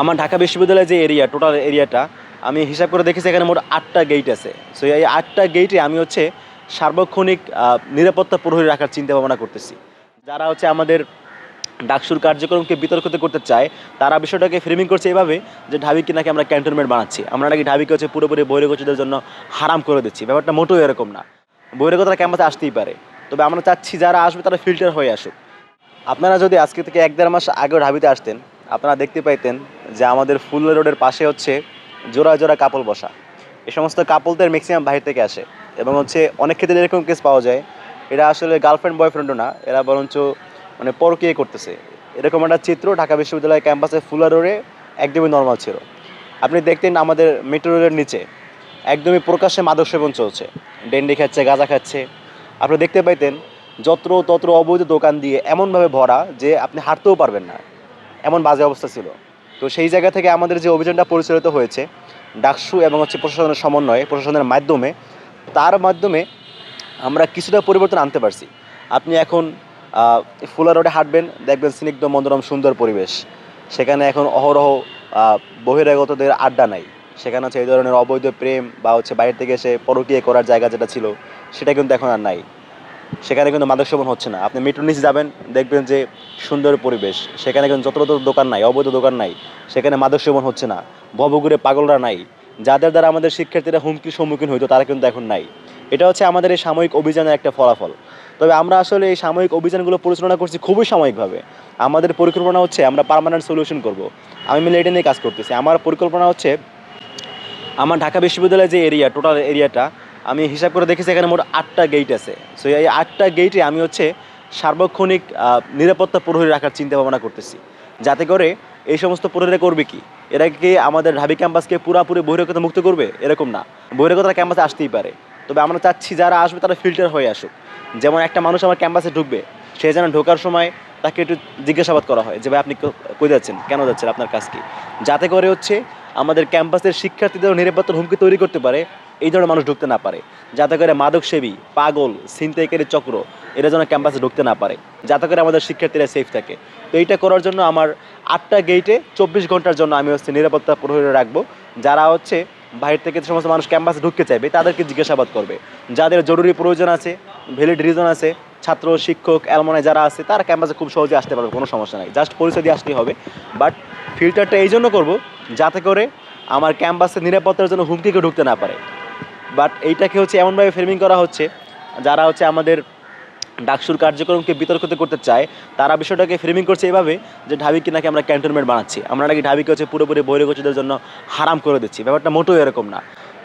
আমার ঢাকা বিশ্ববিদ্যালয়ের যে এরিয়া টোটাল এরিয়াটা আমি হিসাব করে দেখেছি এখানে মোট আটটা গেট আছে। সো এই আটটা গেটে আমি হচ্ছে সার্বক্ষণিক নিরাপত্তা প্রহরী রাখার চিন্তা ভাবনা করতেছি। যারা হচ্ছে আমাদের ডাকসুর কার্যক্রমকে বিতর্কিত করতে চায়, তারা বিষয়টাকে ফ্রেমিং করছে এভাবে যে ঢাবিকে নাকি আমরা ক্যান্টনমেন্ট বানাচ্ছি। আমরা নাকি ঢাবিকে হচ্ছে পুরোপুরি বহিরাগতদের জন্য হারাম করে দিচ্ছি। ব্যাপারটা মোটেও এরকম না। বহিরাগতরা ক্যাম্পাসে আসতেই পারে। তবে আমরা চাচ্ছি যারা আসবে তারা ফিল্টার হয়ে আসুক। আপনারা যদি আজকে থেকে এক দেড় মাস আগেও ঢাবিতে আসতেন আপনারা দেখতে পাইতেন যে আমাদের ফুল রোডের পাশে হচ্ছে জোড়া জোড়া কাপল বসা। এ সমস্ত কাপলদের ম্যাক্সিমাম বাইরে থেকে আসে এবং হচ্ছে অনেক ক্ষেত্রে এরকম কেস পাওয়া যায়। এরা আসলে গার্লফ্রেন্ড বয়ফ্রেন্ডও না, এরা বরঞ্চ মানে পরকীয় করতেছে। এরকম একটা চিত্র ঢাকা বিশ্ববিদ্যালয় ক্যাম্পাসে ফুলা রোডে একদমই নর্মাল ছিল। আপনি দেখতেন আমাদের মেট্রো রোডের নিচে একদমই প্রকাশ্যে মাদক সেবন চলছে। ডেন্ডি খাচ্ছে, গাঁজা খাচ্ছে। আপনি দেখতে পাইতেন যত্র তত্র অবৈধ দোকান দিয়ে এমনভাবে ভরা যে আপনি হাঁটতেও পারবেন না। এমন বাজে অবস্থা ছিল। তো সেই জায়গা থেকে আমাদের যে অভিযানটা পরিচালিত হয়েছে, ডাকসু এবং হচ্ছে প্রশাসনের সমন্বয়ে, প্রশাসনের মাধ্যমে, তার মাধ্যমে আমরা কিছুটা পরিবর্তন আনতে পারছি। আপনি এখন ফুলা রোডে হাঁটবেন, দেখবেন স্নিগ্ধ মনোরম সুন্দর পরিবেশ। সেখানে এখন অহরহ বহিরাগতদের আড্ডা নাই। সেখানে হচ্ছে এই ধরনের অবৈধ প্রেম বা হচ্ছে বাইরে থেকে এসে পরকীয় করার জায়গা যেটা ছিল, সেটা কিন্তু এখন আর নাই। সেখানে কিন্তু মাদক সেবন হচ্ছে না। আপনি মেট্রো নিচে যাবেন, দেখবেন যে সুন্দর পরিবেশ। সেখানে কিন্তু যত দোকান নাই, অবৈধ দোকান নাই, সেখানে মাদক সেবন হচ্ছে না। ভবঘুরে পাগলরা নাই। যাদের দ্বারা আমাদের শিক্ষার্থীরা হুমকির সম্মুখীন হইতো, তারা কিন্তু এখন নাই। এটা হচ্ছে আমাদের এই সাময়িক অভিযানের একটা ফলাফল। তবে আমরা আসলে এই সাময়িক অভিযানগুলো পরিচালনা করছি খুবই সাময়িকভাবে। আমাদের পরিকল্পনা হচ্ছে, আমরা পার্মানেন্ট সলিউশন করব। আমি মিলে এটা নিয়ে কাজ করতেছি। আমার পরিকল্পনা হচ্ছে, আমার ঢাকা বিশ্ববিদ্যালয়ের যে এরিয়া টোটাল এরিয়াটা আমি হিসাব করে দেখেছি এখানে মোট আটটা গেট আছে। সো এই আটটা গেটে আমি হচ্ছে সার্বক্ষণিক নিরাপত্তা প্রহরী রাখার চিন্তা ভাবনা করতেছি। যাতে করে এই সমস্ত প্রহরীরা করবে কি? এরা কি আমাদের ঢাবি ক্যাম্পাসকে পুরাপুরি বহিরাগত মুক্ত করবে? এরকম না। বহিরাগতরা ক্যাম্পাসে আসতেই পারে। তবে আমরা চাচ্ছি যারা আসবে তারা ফিল্টার হয়ে আসুক। যেমন একটা মানুষ আমার ক্যাম্পাসে ঢুকবে, সে যেন ঢোকার সময় তাকে একটু জিজ্ঞাসাবাদ করা হয় যে, ভাই, আপনি কই যাচ্ছেন? কেন যাচ্ছেন আপনার কাজ কি? যাতে করে হচ্ছে আমাদের ক্যাম্পাসের শিক্ষার্থীদের নিরাপত্তার হুমকি তৈরি করতে পারে এই ধরনের মানুষ ঢুকতে না পারে। যাতে করে মাদকসেবী, পাগল, ছিনতাইকারী চক্র, এরা যেন ক্যাম্পাসে ঢুকতে না পারে। যাতে করে আমাদের শিক্ষার্থীরা সেফ থাকে। তো এইটা করার জন্য আমার আটটা গেটে চব্বিশ ঘণ্টার জন্য আমি হচ্ছে নিরাপত্তা প্রহরী রাখব। যারা হচ্ছে বাইরে থেকে যে সমস্ত মানুষ ক্যাম্পাসে ঢুকতে চাইবে, তাদেরকে জিজ্ঞাসাবাদ করবে। যাদের জরুরি প্রয়োজন আছে ভ্যালিড রিজন আছে, ছাত্র, শিক্ষক অ্যালমনে যারা আছে, তারা ক্যাম্পাসে খুব সহজে আসতে পারবে, কোনো সমস্যা নাই। জাস্ট পরিচয় দিয়ে আসতেই হবে। বাট ফিল্টারটা এই জন্য করব, যাতে করে আমার ক্যাম্পাসে নিরাপত্তার জন্য হুমকিকে ঢুকতে না পারে। বাট এইটাকে হচ্ছে এমনভাবে ফ্রেমিং করা হচ্ছে, যারা হচ্ছে আমাদের ডাকসুর কার্যক্রমকে বিতর্কিত করতে চায়, তারা বিষয়টাকে ফ্রেমিং করছে এভাবে যে ঢাবিকে নাকি আমরা ক্যান্টনমেন্ট বানাচ্ছি। আমরা নাকি ঢাবিকে হচ্ছে পুরোপুরি বহিরাগতদের জন্য হারাম করে দিচ্ছি। ব্যাপারটা মোটেও এরকম না।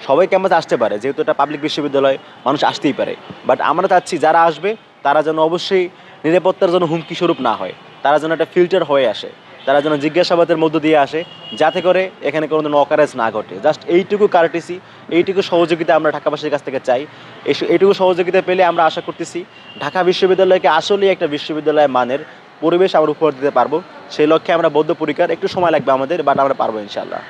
সবাই ক্যাম্পাসে আসতে পারে, যেহেতু এটা পাবলিক বিশ্ববিদ্যালয়, মানুষ আসতেই পারে। বাট আমরা চাচ্ছি যারা আসবে, তারা যেন অবশ্যই নিরাপত্তার জন্য হুমকি স্বরূপ না হয়। তারা যেন একটা ফিল্টার হয়ে আসে। তারা যেন জিজ্ঞাসাবাদের মধ্য দিয়ে আসে, যাতে করে এখানে কোনো ধরনের অকারেজ না ঘটে। জাস্ট এইটুকু কার্টেসি এইটুকু সহযোগিতা আমরা ঢাকাবাসীর কাছ থেকে চাই। এইটুকু সহযোগিতা পেলে আমরা আশা করতেছি ঢাকা বিশ্ববিদ্যালয়কে আসলেই একটা বিশ্ববিদ্যালয় মানের পরিবেশ আমরা উপহার দিতে পারব। সেই লক্ষ্যে আমরা বদ্ধপরিকার একটু সময় লাগবে আমাদের বাট আমরা পারব ইনশাল্লাহ